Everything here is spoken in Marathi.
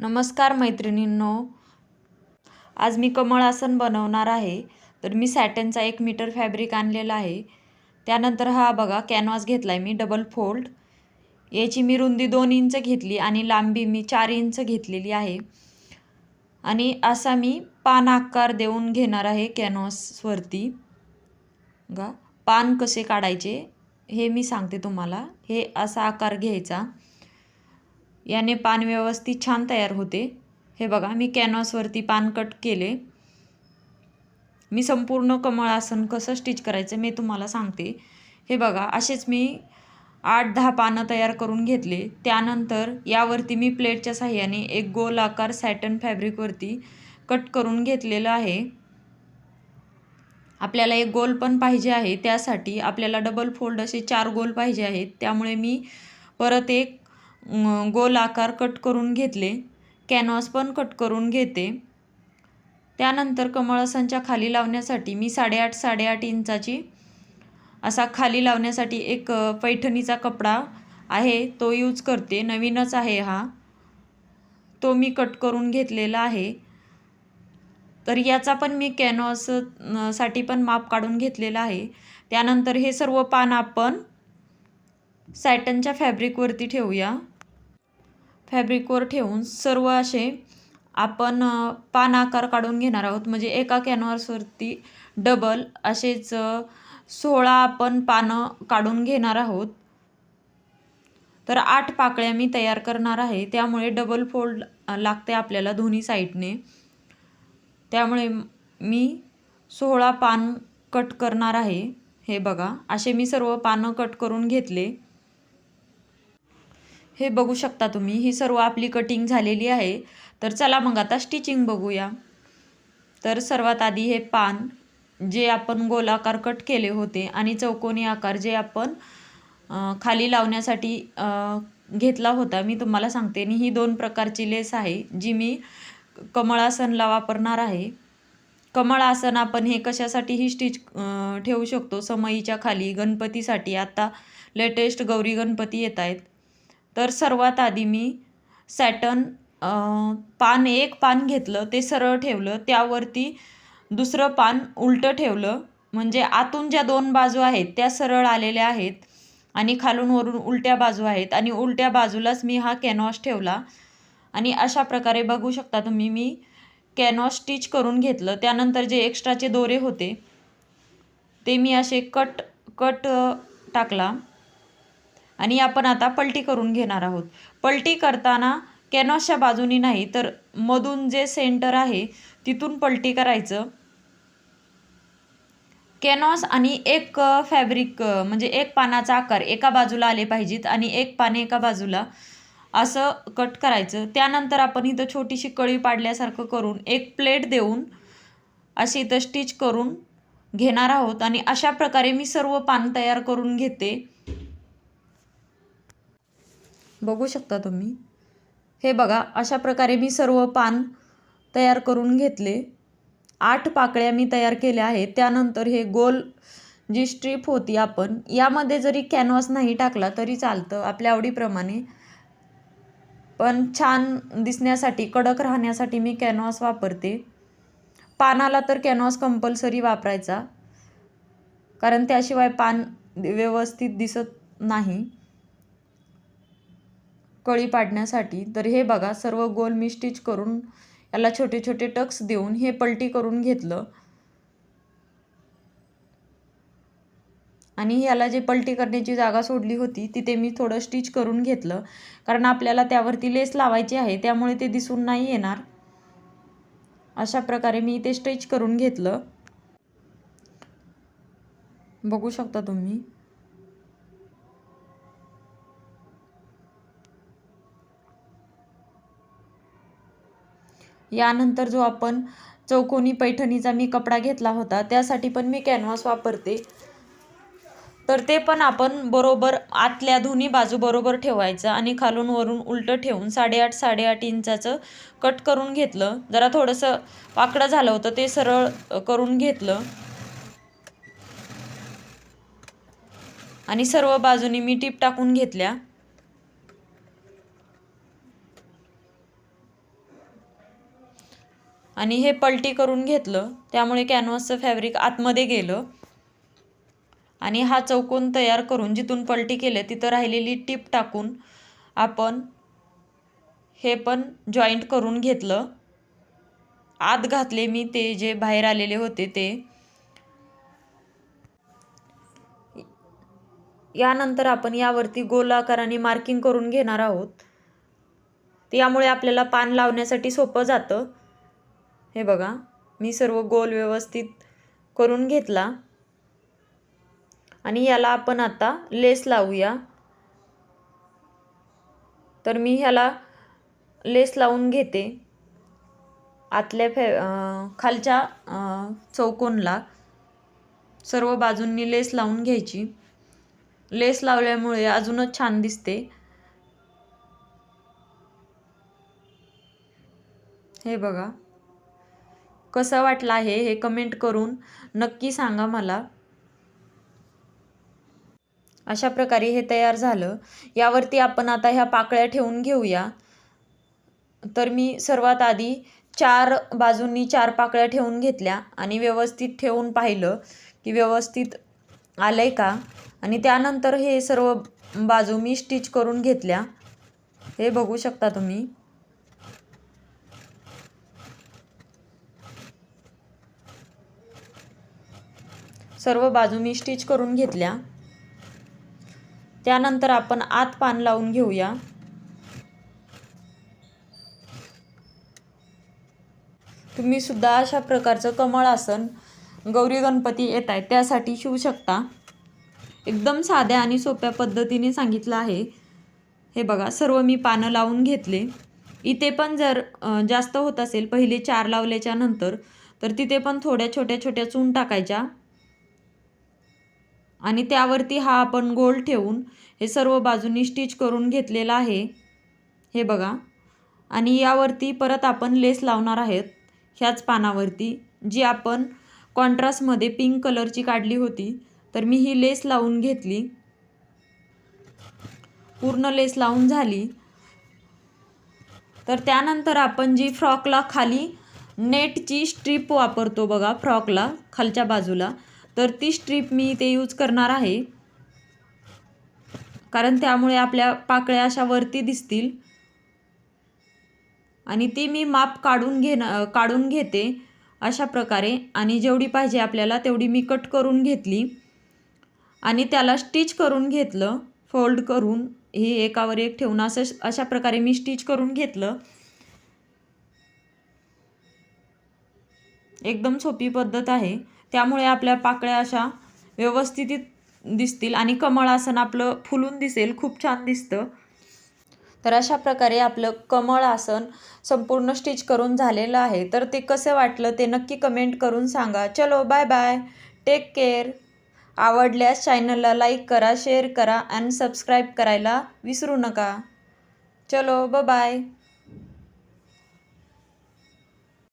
नमस्कार मैत्रिणींनो. आज मी कमळ आसन बनवणार आहे. तर मी सॅटनचा एक मीटर फॅब्रिक आणलेला आहे. त्यानंतर हा बघा कॅनव्हास घेतला आहे मी डबल फोल्ड याची मी रुंदी दोन इंच घेतली आणि लांबी मी चार इंच घेतलेली आहे. आणि असा मी पान आकार देऊन घेणार आहे कॅनव्हासवरती गा पान कसे काढायचे हे मी सांगते तुम्हाला. हे असा आकार घ्यायचा. याने पान व्यवस्थित छान तयार होते. हे बघा मी कॅनव्हासवरती पान कट केले. मी संपूर्ण कमळासन कसं स्टिच करायचं मी तुम्हाला सांगते. हे बघा असेच मी आठ दहा पानं तयार करून घेतले. त्यानंतर यावरती मी प्लेटच्या साह्याने एक गोल आकार सॅटन फॅब्रिकवरती कट करून घेतलेलं आहे. आपल्याला एक गोल पण पाहिजे आहे त्यासाठी आपल्याला डबल फोल्ड असे चार गोल पाहिजे आहेत. त्यामुळे मी परत एक गोल आकार कट करून घेतले. कॅनव्हास पण कट करून घेते. त्यानंतर कमळासांच्या खाली लावण्यासाठी मी साडेआठ साडेआठ इंचाची असा खाली लावण्यासाठी एक पैठणीचा कपडा आहे तो यूज करते. नवीनच आहे हा. तो मी कट करून घेतलेला आहे. तर याचा पण मी कॅनव्हाससाठी पण माप काढून घेतलेला आहे. त्यानंतर हे सर्व पान आपण सॅटनच्या फॅब्रिकवरती ठेवूया. फॅब्रिकवर ठेवून सर्व असे आपण पान आकार काढून घेणार आहोत. म्हणजे एका कॅनव्हासवरती डबल असेच सोळा आपण पानं काढून घेणार आहोत. तर आठ पाकळ्या मी तयार करणार आहे. त्यामुळे डबल फोल्ड लागते आपल्याला दोन्ही साईडने त्यामुळे मी सोळा पान कट करणार आहे. हे बघा असे मी सर्व पानं कट करून घेतले. हे बघू शकता तुम्ही. ही सर्व आपली कटिंग झालेली आहे. तर चला मग आता स्टिचिंग बघूया. तर सर्वात आधी हे पान जे आपण गोलाकार कट केले होते आणि चौकोनी आकार जे आपण खाली लावण्यासाठी घेतला होता मी तुम्हाला सांगते. आणि ही दोन प्रकारची लेस आहे जी मी कमळासनला वापरणार आहे. कमळासन आपण हे कशासाठीही स्टिच ठेवू शकतो? समईच्या खाली गणपतीसाठी. आता लेटेस्ट गौरी गणपती येत आहेत. तर सर्वात आधी मी सॅटन पान एक पान घेतलं ते सरळ ठेवलं. त्यावरती दुसरं पान उलटं ठेवलं. म्हणजे आतून ज्या दोन बाजू आहेत त्या सरळ आलेल्या आहेत आणि खालून वरून उलट्या बाजू आहेत. आणि उलट्या बाजूलाच मी हा कॅनव्हास ठेवला. आणि अशा प्रकारे बघू शकता तुम्ही मी कॅनव्हास स्टिच करून घेतलं. त्यानंतर जे एक्स्ट्राचे दोरे होते ते मी असे कट कट टाकला. आणि आपण आता पलटी करून घेणार आहोत. पलटी करताना कॅनॉसच्या बाजूनी नाही तर मधून जे सेंटर आहे तिथून पलटी करायचं. कॅनॉस आणि एक फॅब्रिक म्हणजे एक पानाचा आकार एका बाजूला आले पाहिजेत आणि एक पान एका बाजूला असं कट करायचं. त्यानंतर आपण इथं छोटीशी कळी पाडल्यासारखं करून एक प्लेट देऊन अशी इथं स्टिच करून घेणार आहोत. आणि अशा प्रकारे मी सर्व पान तयार करून घेते. बघू शकता तुम्ही. हे बघा अशा प्रकारे मी सर्व पान तयार करून घेतले. आठ पाकळ्या मी तयार केल्या आहेत. त्यानंतर हे गोल जी स्ट्रीप होती आपण यामध्ये जरी कॅनव्हास नाही टाकला तरी चालतं आपल्या आवडीप्रमाणे. पण छान दिसण्यासाठी कडक राहण्यासाठी मी कॅनव्हास वापरते. पानाला तर कॅनव्हास कंपल्सरी वापरायचा. कारण त्याशिवाय पान व्यवस्थित दिसत नाही. कळी पाडण्यासाठी. तर हे बघा सर्व गोल मी स्टिच करून याला छोटे छोटे टक्स देऊन हे पलटी करून घेतलं. आणि याला जे पलटी करण्याची जागा सोडली होती तिथे मी थोडं स्टिच करून घेतलं. कारण आपल्याला त्यावरती लेस लावायची आहे त्यामुळे ते दिसून नाही येणार. अशा प्रकारे मी इथे स्टिच करून घेतलं. बघू शकता तुम्ही. यानंतर जो आपण चौकोनी पैठणीचा मी कपडा घेतला होता त्यासाठी पण मी कॅनव्हास वापरते. तर ते पण आपण बरोबर आतल्या दोन्ही बाजू बरोबर ठेवायचं आणि खालून वरून उलटं ठेवून साडेआठ साडेआठ इंचाचं कट करून घेतलं. जरा थोडंसं पाकडं झालं होतं ते सरळ करून घेतलं. आणि सर्व बाजूनी मी टीप टाकून घेतल्या. आणि हे पलटी करून घेतलं. त्यामुळे कॅनव्हासचं फॅब्रिक आतमध्ये गेलं. आणि हा चौकोन तयार करून जिथून पलटी केलं तिथं राहिलेली टीप टाकून आपण हे पण जॉईंट करून घेतलं. आत घातले मी ते जे बाहेर आलेले होते ते. यानंतर आपण यावरती गोल आकाराने मार्किंग करून घेणार आहोत. यामुळे आपल्याला पान लावण्यासाठी सोपं जातं. हे बघा मी सर्व गोल व्यवस्थित करून घेतला. आणि याला आपण आता लेस लावूया. तर मी ह्याला लेस लावून घेते. आतल्या फे खालच्या चौकोनला सर्व बाजूंनी लेस लावून घ्यायची. लेस लावल्यामुळे अजूनच छान दिसते. हे बघा. कसं वाटलं आहे हे कमेंट करून नक्की सांगा मला. अशा प्रकारे हे तयार झालं. यावरती आपण आता ह्या पाकळ्या ठेवून घेऊया. तर मी सर्वात आधी चार बाजूंनी चार पाकळ्या ठेवून घेतल्या आणि व्यवस्थित ठेवून पाहिलं की व्यवस्थित आलं आहे का? आणि त्यानंतर हे सर्व बाजू मी स्टिच करून घेतल्या. हे बघू शकता तुम्ही. सर्व बाजू मी स्टिच करून घेतल्या. त्यानंतर आपण आत पान लावून घेऊया. तुम्ही सुद्धा अशा प्रकारचं कमळ आसन गौरी गणपती येत आहेत त्यासाठी शिवू शकता. एकदम साध्या आणि सोप्या पद्धतीने सांगितलं आहे. हे बघा सर्व मी पानं लावून घेतले. इथे पण जर जास्त होत असेल पहिले चार लावल्याच्या नंतर तर तिथे पण थोड्या छोट्या छोट्या चून टाकायच्या. आणि त्यावरती हा आपण गोल ठेवून हे सर्व बाजूनी स्टिच करून घेतलेलं आहे. हे बघा. आणि यावरती परत आपण लेस लावणार आहेत. ह्याच पानावरती जी आपण कॉन्ट्रास्टमध्ये पिंक कलरची काढली होती तर मी ही लेस लावून घेतली. पूर्ण लेस लावून झाली. तर त्यानंतर आपण जी फ्रॉकला खाली नेटची स्ट्रीप वापरतो बघा फ्रॉकला खालच्या बाजूला तर ती स्ट्रीप मी इथे यूज करणार आहे. कारण त्यामुळे आपल्या पाकळ्या अशा वरती दिसतील. आणि ती मी माप काढून घेणं काढून घेते अशा प्रकारे. आणि जेवढी पाहिजे आपल्याला तेवढी मी कट करून घेतली. आणि त्याला स्टिच करून घेतलं. फोल्ड करून. हे एकावर एक ठेवून असं अशा प्रकारे मी स्टिच करून घेतलं. एकदम सोपी पद्धत आहे. त्यामुळे आपल्या पाकळ्या अशा व्यवस्थित दिसतील आणि कमळ आसन आपलं फुलून दिसेल खूप छान दिसतं. तर अशा प्रकारे आपलं कमळ आसन संपूर्ण स्टिच करून झालेलं आहे. तर ते कसं वाटलं ते नक्की कमेंट करून सांगा. चलो बाय बाय टेक केअर आवडल्यास चॅनलला लाईक करा शेअर करा आणि सबस्क्राईब करायला विसरू नका. चलो ब बाय